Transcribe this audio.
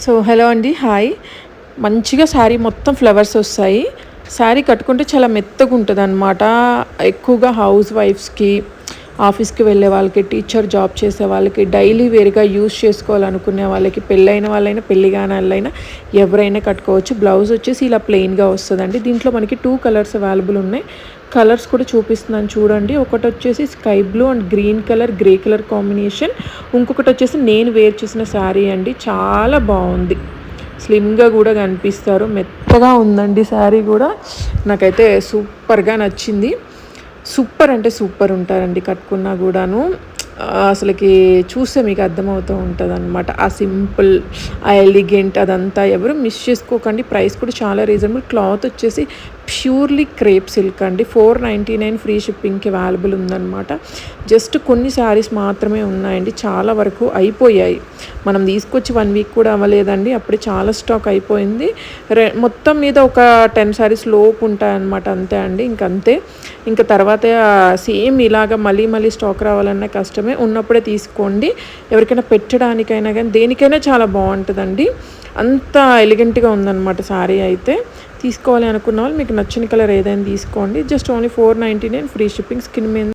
So hello అండి hi. మంచిగా శారీ మొత్తం ఫ్లవర్స్ వస్తాయి. శారీ కట్టుకుంటే చాలా మెత్తగా ఉంటుంది అనమాట ఎక్కువగా హౌస్ వైఫ్స్కి ఆఫీస్కి వెళ్ళే వాళ్ళకి టీచర్ జాబ్ చేసే వాళ్ళకి డైలీ వేరుగా యూస్ చేసుకోవాలనుకునే వాళ్ళకి పెళ్ళైన వాళ్ళైనా పెళ్ళి కాని వాళ్ళైనా ఎవరైనా కట్టుకోవచ్చు. బ్లౌజ్ వచ్చేసి ఇలా ప్లెయిన్గా వస్తుందండి. దీంట్లో మనకి టూ కలర్స్ అవైలబుల్ ఉన్నాయి. కలర్స్ కూడా చూపిస్తున్నాను చూడండి. ఒకటి వచ్చేసి sky blue and green colour grey colour combination. ఇంకొకటి వచ్చేసి నేను వేర్ చేసిన శారీ అండి. చాలా బాగుంది. స్లిమ్గా కూడా కనిపిస్తారు. మెత్తగా ఉందండి శారీ కూడా. నాకైతే సూపర్గా నచ్చింది. సూపర్ అంటే సూపర్ ఉంటారండి కట్టుకున్నా కూడాను. అసలుకి చూస్తే మీకు అర్థమవుతూ ఉంటుంది అనమాట ఆ సింపుల్ ఆ ఎలిగెంట్ అదంతా ఎవరు మిస్ చేసుకోకండి. ప్రైస్ కూడా చాలా రీజనబుల్. క్లాత్ వచ్చేసి ప్యూర్లీ క్రేప్ సిల్క్ అండి. ఫోర్ నైంటీ నైన్ ఫ్రీ షిప్పింగ్కి అవైలబుల్ ఉందన్నమాట. జస్ట్ కొన్ని శారీస్ మాత్రమే ఉన్నాయండి. చాలా వరకు అయిపోయాయి. మనం తీసుకొచ్చి వన్ వీక్ కూడా అవ్వలేదండి. అప్పుడే చాలా స్టాక్ అయిపోయింది. రె మొత్తం మీద ఒక టెన్ శారీస్ లోపు ఉంటాయన్నమాట. అంతే అండి. ఇంకంతే. ఇంకా తర్వాత సేమ్ ఇలాగ మళ్ళీ మళ్ళీ స్టాక్ రావాలన్నా కష్టమే. ఉన్నప్పుడే తీసుకోండి. ఎవరికైనా పెట్టడానికైనా కానీ దేనికైనా చాలా బాగుంటుందండి. అంత ఎలిగెంట్గా ఉందన్నమాట శారీ అయితే. తీసుకోవాలి అనుకున్న వాళ్ళు మీకు నచ్చిన కలర్ ఏదైనా తీసుకోండి. Just only four ninety nine free shipping skin మీద.